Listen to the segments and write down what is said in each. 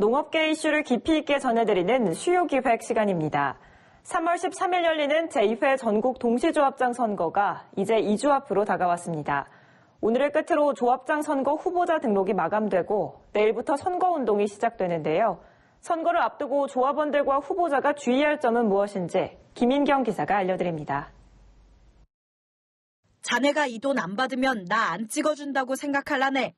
농업계 이슈를 깊이 있게 전해드리는 수요 기획 시간입니다. 3월 13일 열리는 제2회 전국 동시조합장 선거가 이제 2주 앞으로 다가왔습니다. 오늘을 끝으로 조합장 선거 후보자 등록이 마감되고 내일부터 선거운동이 시작되는데요. 선거를 앞두고 조합원들과 후보자가 주의할 점은 무엇인지 김인경 기사가 알려드립니다. 자네가 이 돈 안 받으면 나 안 찍어준다고 생각할라네.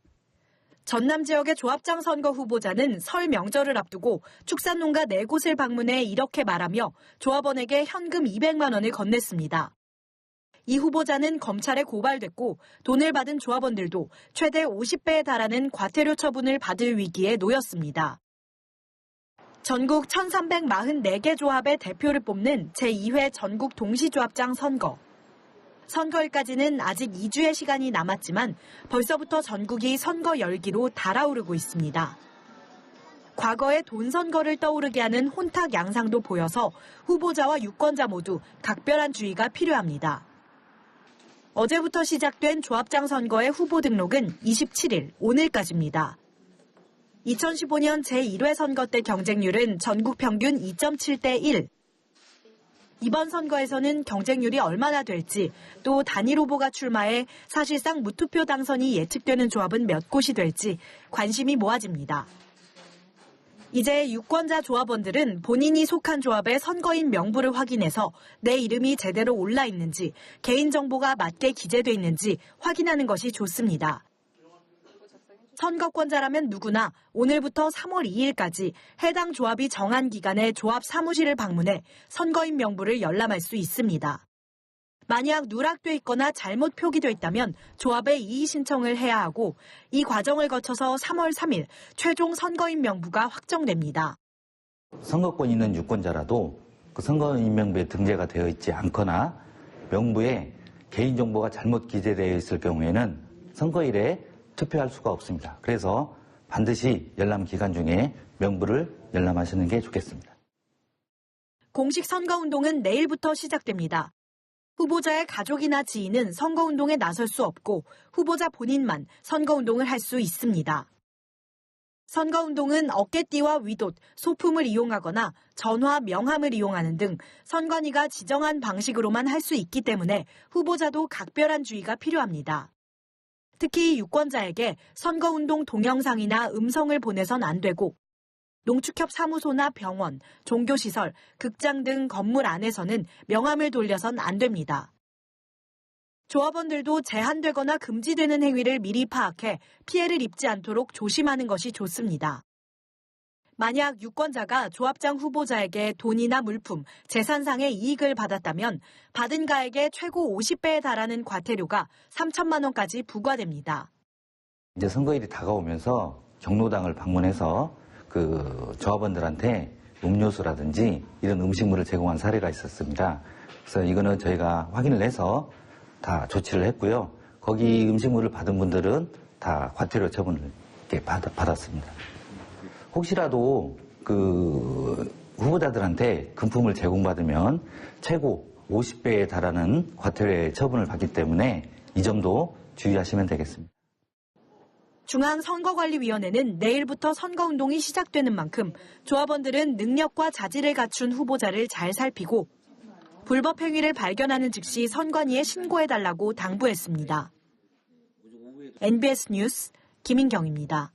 전남 지역의 조합장 선거 후보자는 설 명절을 앞두고 축산농가 네 곳을 방문해 이렇게 말하며 조합원에게 현금 200만 원을 건넸습니다. 이 후보자는 검찰에 고발됐고 돈을 받은 조합원들도 최대 50배에 달하는 과태료 처분을 받을 위기에 놓였습니다. 전국 1344개 조합의 대표를 뽑는 제2회 전국 동시조합장 선거. 선거일까지는 아직 2주의 시간이 남았지만 벌써부터 전국이 선거 열기로 달아오르고 있습니다. 과거의 돈 선거를 떠오르게 하는 혼탁 양상도 보여서 후보자와 유권자 모두 각별한 주의가 필요합니다. 어제부터 시작된 조합장 선거의 후보 등록은 27일, 오늘까지입니다. 2015년 제1회 선거 때 경쟁률은 전국 평균 2.7대 1, 이번 선거에서는 경쟁률이 얼마나 될지 또 단일 후보가 출마해 사실상 무투표 당선이 예측되는 조합은 몇 곳이 될지 관심이 모아집니다. 이제 유권자 조합원들은 본인이 속한 조합의 선거인 명부를 확인해서 내 이름이 제대로 올라 있는지 개인정보가 맞게 기재돼 있는지 확인하는 것이 좋습니다. 선거권자라면 누구나 오늘부터 3월 2일까지 해당 조합이 정한 기간에 조합 사무실을 방문해 선거인 명부를 열람할 수 있습니다. 만약 누락돼 있거나 잘못 표기돼 있다면 조합에 이의 신청을 해야 하고 이 과정을 거쳐서 3월 3일 최종 선거인 명부가 확정됩니다. 선거권 있는 유권자라도 그 선거인 명부에 등재가 되어 있지 않거나 명부에 개인정보가 잘못 기재되어 있을 경우에는 선거일에 투표할 수가 없습니다. 그래서 반드시 열람 기간 중에 명부를 열람하시는 게 좋겠습니다. 공식 선거운동은 내일부터 시작됩니다. 후보자의 가족이나 지인은 선거운동에 나설 수 없고 후보자 본인만 선거운동을 할 수 있습니다. 선거운동은 어깨띠와 위옷, 소품을 이용하거나 전화, 명함을 이용하는 등 선관위가 지정한 방식으로만 할 수 있기 때문에 후보자도 각별한 주의가 필요합니다. 특히 유권자에게 선거운동 동영상이나 음성을 보내선 안 되고 농축협 사무소나 병원, 종교시설, 극장 등 건물 안에서는 명함을 돌려선 안 됩니다. 조합원들도 제한되거나 금지되는 행위를 미리 파악해 피해를 입지 않도록 조심하는 것이 좋습니다. 만약 유권자가 조합장 후보자에게 돈이나 물품, 재산상의 이익을 받았다면 받은 가액의 최고 50배에 달하는 과태료가 3천만 원까지 부과됩니다. 이제 선거일이 다가오면서 경로당을 방문해서 그 조합원들한테 음료수라든지 이런 음식물을 제공한 사례가 있었습니다. 그래서 이거는 저희가 확인을 해서 다 조치를 했고요. 거기 음식물을 받은 분들은 다 과태료 처분을 받았습니다. 혹시라도 그 후보자들한테 금품을 제공받으면 최고 50배에 달하는 과태료의 처분을 받기 때문에 이 점도 주의하시면 되겠습니다. 중앙선거관리위원회는 내일부터 선거운동이 시작되는 만큼 조합원들은 능력과 자질을 갖춘 후보자를 잘 살피고 불법 행위를 발견하는 즉시 선관위에 신고해달라고 당부했습니다. NBS 뉴스 김인경입니다.